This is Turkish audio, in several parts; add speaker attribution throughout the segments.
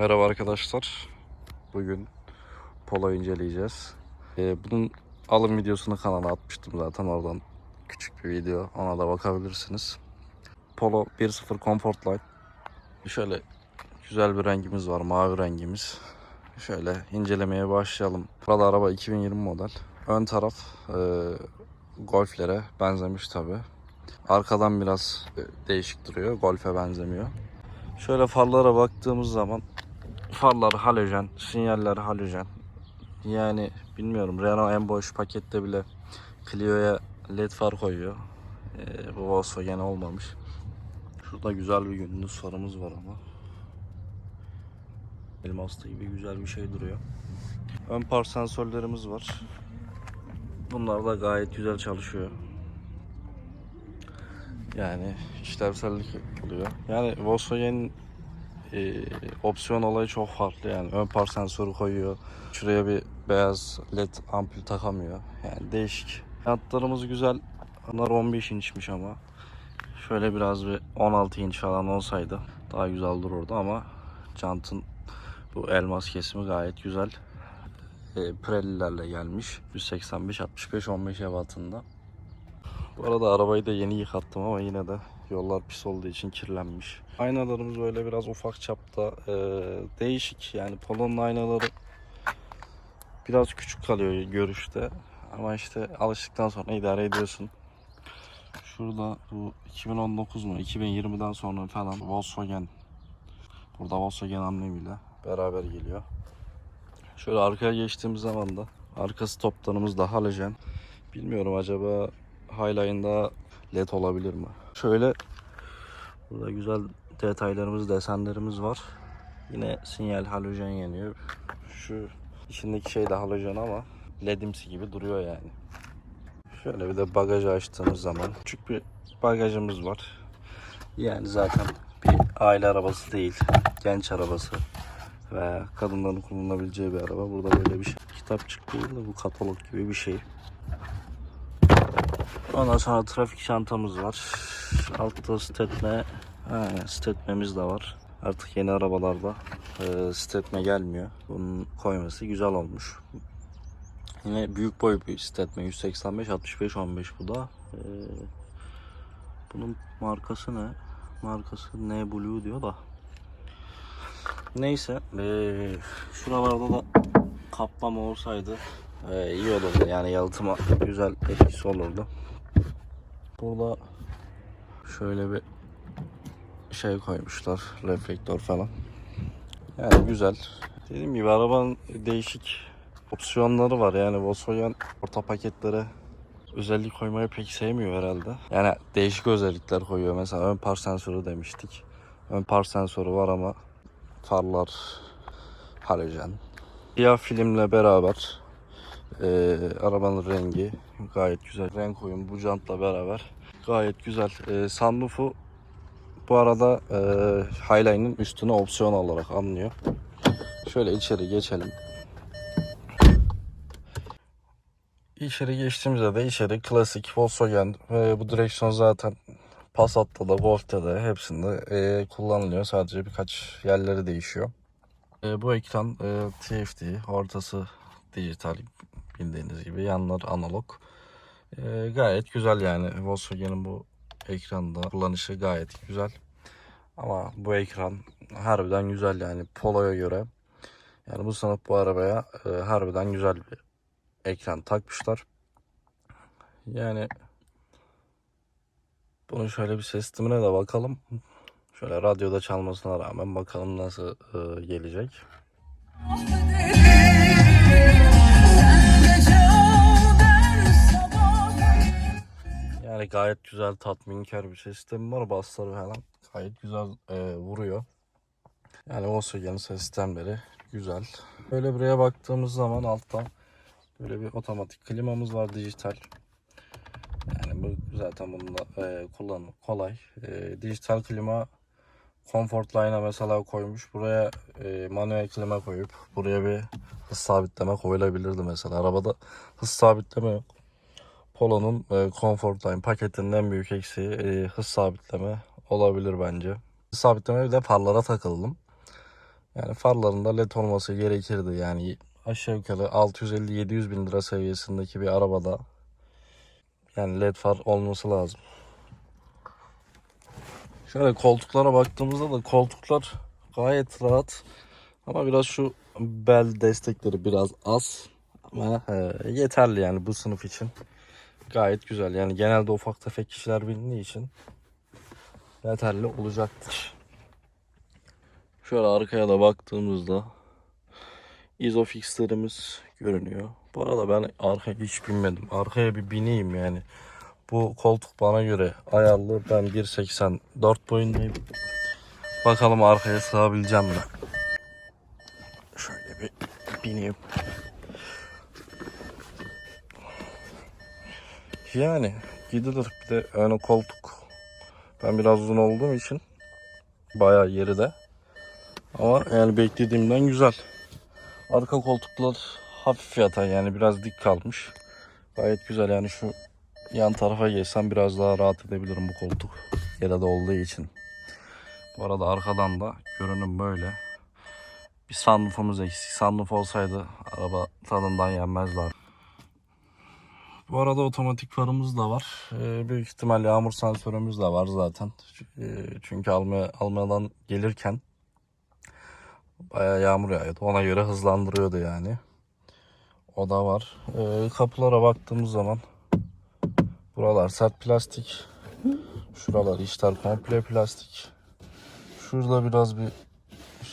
Speaker 1: Merhaba arkadaşlar. Bugün Polo inceleyeceğiz. Ee, bunun alım videosunu kanala atmıştım zaten oradan küçük bir video. Ona da bakabilirsiniz. Polo 1.0 Comfort Line. Şöyle güzel bir rengimiz var. Mavi rengimiz. Şöyle incelemeye başlayalım. Burada araba 2020 model. Ön taraf e, Golf'lere benzemiş tabi. Arkadan biraz e, değişik duruyor. Golf'e benzemiyor. Şöyle farlara baktığımız zaman farlar halojen, sinyaller halojen. Yani bilmiyorum Renault en boş pakette bile Clio'ya led far koyuyor. Ee, bu Volkswagen olmamış. Şurada güzel bir gündüz farımız var ama. Elmaslı gibi güzel bir şey duruyor. Ön par sensörlerimiz var. Bunlar da gayet güzel çalışıyor. Yani işlevsellik oluyor. Yani Volkswagen e, opsiyon olayı çok farklı yani. Ön par sensörü koyuyor. Şuraya bir beyaz led ampul takamıyor. Yani değişik. Jantlarımız güzel. Onlar 15 inçmiş ama. Şöyle biraz bir 16 inç falan olsaydı daha güzel dururdu ama jantın bu elmas kesimi gayet güzel. E, Pirelli'lerle gelmiş. 185 65 15 ebatında. Bu arada arabayı da yeni yıkattım ama yine de yollar pis olduğu için kirlenmiş. Aynalarımız böyle biraz ufak çapta e, değişik yani Polo'nun aynaları biraz küçük kalıyor görüşte ama işte alıştıktan sonra idare ediyorsun. Şurada bu 2019 mu 2020'den sonra falan Volkswagen burada Volkswagen amblemiyle beraber geliyor. Şöyle arkaya geçtiğimiz zaman da arkası toptanımız da halojen. Bilmiyorum acaba Highline'da led olabilir mi? Şöyle burada güzel detaylarımız, desenlerimiz var. Yine sinyal halojen yanıyor. Şu içindeki şey de halojen ama ledimsi gibi duruyor yani. Şöyle bir de bagajı açtığımız zaman küçük bir bagajımız var. Yani zaten bir aile arabası değil, genç arabası veya kadınların kullanabileceği bir araba. Burada böyle bir şey. kitapçık değil de bu katalog gibi bir şey. Ondan sonra trafik çantamız var. Altta stetme, stetmemiz de var. Artık yeni arabalarda e, stetme gelmiyor. Bunun koyması güzel olmuş. Yine büyük boy bir stetme 185 65 15 bu da. E, bunun markası ne? Markası ne Blue diyor da. Neyse, e, şuralarda da kaplama olsaydı e, iyi olurdu. Yani yalıtıma güzel etkisi olurdu. Burada şöyle bir şey koymuşlar. Reflektör falan. Yani güzel. Dediğim gibi arabanın değişik opsiyonları var. Yani Volkswagen orta paketlere özellik koymayı pek sevmiyor herhalde. Yani değişik özellikler koyuyor. Mesela ön par sensörü demiştik. Ön par sensörü var ama farlar halojen. Siyah filmle beraber e, arabanın rengi gayet güzel. Renk uyum bu jantla beraber gayet güzel. E, sunroof'u bu arada e, Highline'ın üstüne opsiyon olarak anlıyor. Şöyle içeri geçelim. İçeri geçtiğimizde de içeri klasik Volkswagen ve bu direksiyon zaten Passat'ta da Golf'te de hepsinde e, kullanılıyor. Sadece birkaç yerleri değişiyor. E, bu ekran e, TFT, ortası dijital bildiğiniz gibi yanlar analog. E, gayet güzel yani Volkswagen'in bu ekranda kullanışı gayet güzel. Ama bu ekran harbiden güzel yani Polo'ya göre. Yani bu sınıf bu arabaya e, harbiden güzel bir ekran takmışlar. Yani bunun şöyle bir ses sistemine de bakalım. Şöyle radyoda çalmasına rağmen bakalım nasıl e, gelecek. Yani gayet güzel tatminkar bir sistemi var. Bassları falan gayet güzel e, vuruyor. Yani Volkswagen'in ses sistemleri güzel. Böyle buraya baktığımız zaman alttan böyle bir otomatik klimamız var dijital. Yani bu zaten bunda e, kullanım kolay. E, dijital klima Comfort Line'a mesela koymuş. Buraya e, manuel klima koyup buraya bir hız sabitleme koyulabilirdi mesela. Arabada hız sabitleme yok. Polo'nun e, Comfort Line paketinin en büyük eksiği e, hız sabitleme olabilir bence. Hız sabitleme bir de farlara takıldım. Yani farlarında led olması gerekirdi. Yani aşağı yukarı 650-700 bin lira seviyesindeki bir arabada yani led far olması lazım. Şöyle koltuklara baktığımızda da koltuklar gayet rahat. Ama biraz şu bel destekleri biraz az. Ama e, yeterli yani bu sınıf için. Gayet güzel. Yani genelde ufak tefek kişiler bindiği için yeterli olacaktır. Şöyle arkaya da baktığımızda Isofix'lerimiz görünüyor. Bu arada ben arkaya hiç binmedim. Arkaya bir bineyim yani. Bu koltuk bana göre ayarlı. Ben 1.84 boyundayım. Bakalım arkaya sığabileceğim mi? Şöyle bir bineyim. Yani gidilir. Bir de ön koltuk. Ben biraz uzun olduğum için bayağı geride. Ama yani beklediğimden güzel. Arka koltuklar hafif yatay yani biraz dik kalmış. Gayet güzel yani şu yan tarafa geçsem biraz daha rahat edebilirim bu koltuk. Geride olduğu için. Bu arada arkadan da görünüm böyle. Bir sunroofumuz eksik. Sunroof olsaydı araba tadından yenmezler. Bu arada otomatik farımız da var. Ee, büyük ihtimal yağmur sensörümüz de var zaten. Ee, çünkü almaya, almadan gelirken bayağı yağmur yağıyordu. Ona göre hızlandırıyordu yani. O da var. Ee, kapılara baktığımız zaman buralar sert plastik. Şuralar içler komple plastik. Şurada biraz bir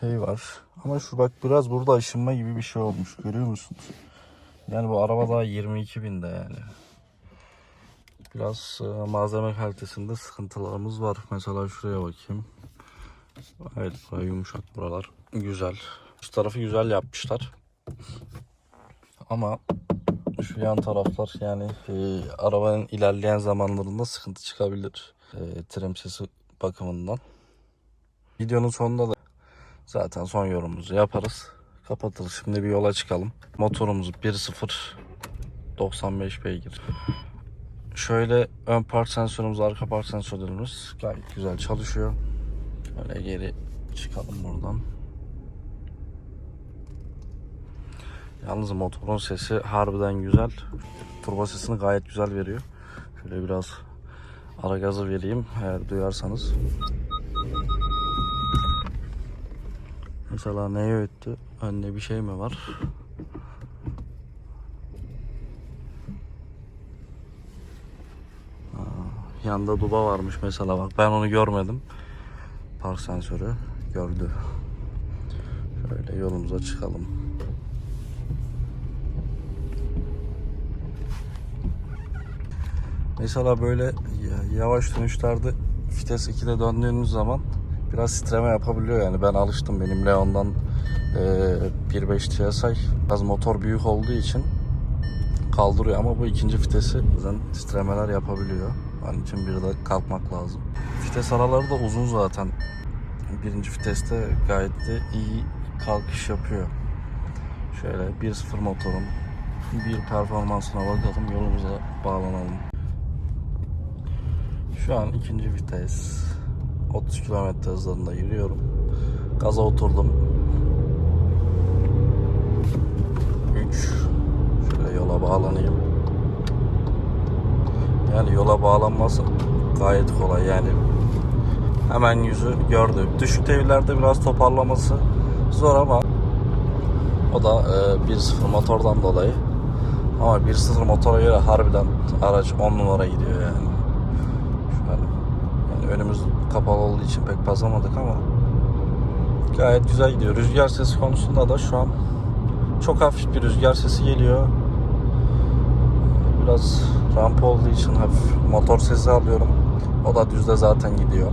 Speaker 1: şey var. Ama şu bak biraz burada aşınma gibi bir şey olmuş. Görüyor musunuz? Yani bu araba daha 22 binde yani. Biraz e, malzeme kalitesinde sıkıntılarımız var. Mesela şuraya bakayım. Evet bayağı yumuşak buralar. Güzel. Şu tarafı güzel yapmışlar. Ama şu yan taraflar yani e, arabanın ilerleyen zamanlarında sıkıntı çıkabilir. E, trim sesi bakımından. Videonun sonunda da zaten son yorumumuzu yaparız. Kapatırız. Şimdi bir yola çıkalım. Motorumuz 1.0 95 beygir. Şöyle ön park sensörümüz, arka park sensörlerimiz gayet güzel çalışıyor. Öyle geri çıkalım buradan. Yalnız motorun sesi harbiden güzel. Turbo sesini gayet güzel veriyor. Şöyle biraz ara gazı vereyim eğer duyarsanız. Mesela neye öttü? Önde bir şey mi var? Aa, Yanda duba varmış mesela bak ben onu görmedim. Park sensörü gördü. Şöyle yolumuza çıkalım. Mesela böyle ya- yavaş dönüşlerde vites 2'de döndüğünüz zaman biraz titreme yapabiliyor yani ben alıştım benim Leon'dan e, 1.5 TSI biraz motor büyük olduğu için kaldırıyor ama bu ikinci vitesi bazen titremeler yapabiliyor. Onun için bir de kalkmak lazım. Vites araları da uzun zaten. Birinci viteste gayet de iyi kalkış yapıyor. Şöyle 1.0 motorun bir performansına bakalım yolumuza bağlanalım. Şu an ikinci vites. 30 km hızlarında yürüyorum. Gaza oturdum. 3 Şöyle yola bağlanayım. Yani yola bağlanması gayet kolay yani. Hemen yüzü gördü. Düşük devirlerde biraz toparlaması zor ama o da e, 1.0 motordan dolayı. Ama 1.0 motora göre harbiden araç 10 numara gidiyor yani. Şu an yani önümüz kapalı olduğu için pek basamadık ama gayet güzel gidiyor. Rüzgar sesi konusunda da şu an çok hafif bir rüzgar sesi geliyor. Biraz rampa olduğu için hafif motor sesi alıyorum. O da düzde zaten gidiyor.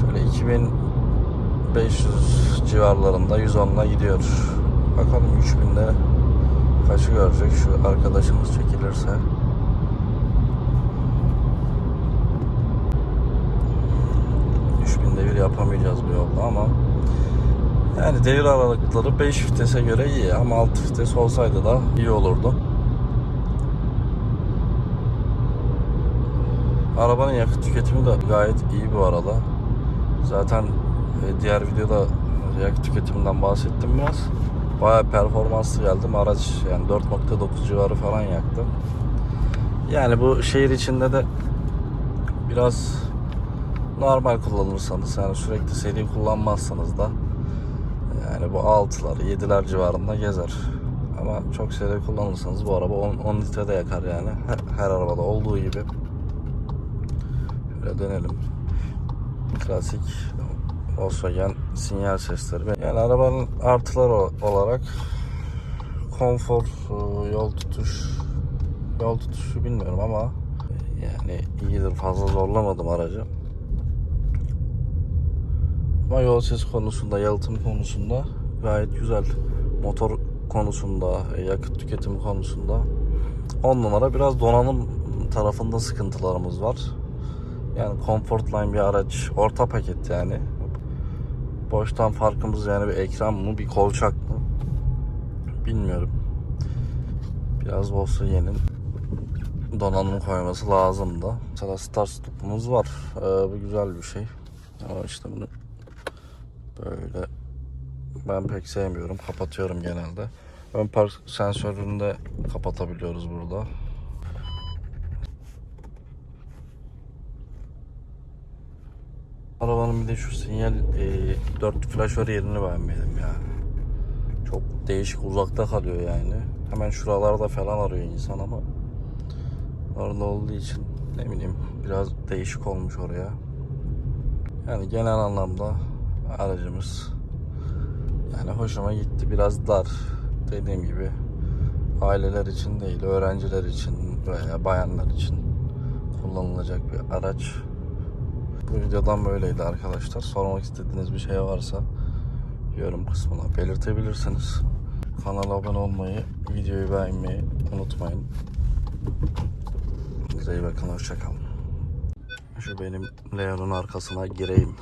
Speaker 1: Şöyle 2500 civarlarında 110'la gidiyor. Bakalım 3000'de kaçı görecek şu arkadaşımız çekilirse. binde bir yapamayacağız bu yolda ama yani devir aralıkları 5 vitese göre iyi ama 6 vites olsaydı da iyi olurdu. Arabanın yakıt tüketimi de gayet iyi bu arada. Zaten e, diğer videoda yakıt tüketiminden bahsettim biraz. Bayağı performanslı geldim. Araç yani 4.9 civarı falan yaktı. Yani bu şehir içinde de biraz normal kullanırsanız yani sürekli seri kullanmazsanız da yani bu 6'lar 7'ler civarında gezer. Ama çok seri kullanırsanız bu araba 10, 10 litre de yakar yani. Her, her arabada olduğu gibi. Şöyle dönelim. Klasik Volkswagen sinyal sesleri. Yani arabanın artıları olarak konfor, e, yol tutuş, yol tutuşu bilmiyorum ama yani iyidir fazla zorlamadım aracı. Ama yol sesi konusunda, yalıtım konusunda gayet güzel. Motor konusunda, e, yakıt tüketimi konusunda 10 numara. Biraz donanım tarafında sıkıntılarımız var. Yani Comfortline bir araç, orta paket yani. Boştan farkımız yani bir ekran mı, bir kolçak mı? Bilmiyorum. Biraz Volkswagen'in donanım koyması lazım da. Mesela start stopumuz var. Ee, bu güzel bir şey. Ama işte bunu böyle ben pek sevmiyorum. Kapatıyorum genelde. Ön park sensörünü de kapatabiliyoruz burada. Arabanın bir de şu sinyal e, dörtlü flaşör yerini beğenmedim ya. Çok değişik uzakta kalıyor yani. Hemen şuralarda falan arıyor insan ama orada olduğu için ne bileyim biraz değişik olmuş oraya. Yani genel anlamda aracımız yani hoşuma gitti. Biraz dar dediğim gibi aileler için değil öğrenciler için veya bayanlar için kullanılacak bir araç. Bu videodan böyleydi arkadaşlar. Sormak istediğiniz bir şey varsa yorum kısmına belirtebilirsiniz. Kanala abone olmayı, videoyu beğenmeyi unutmayın. Size iyi bakın, hoşçakalın. Şu benim Leon'un arkasına gireyim.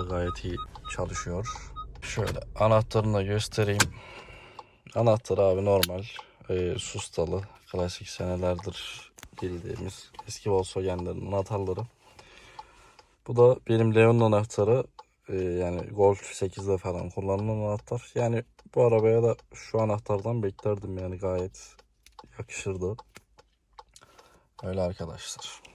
Speaker 1: De gayet iyi çalışıyor. Şöyle anahtarını da göstereyim. Anahtar abi normal. E, sustalı. Klasik senelerdir bildiğimiz eski Volkswagen'lerin anahtarları. Bu da benim Leon'un anahtarı. E, yani Golf 8'de falan kullanılan anahtar. Yani bu arabaya da şu anahtardan beklerdim yani gayet yakışırdı. Öyle arkadaşlar.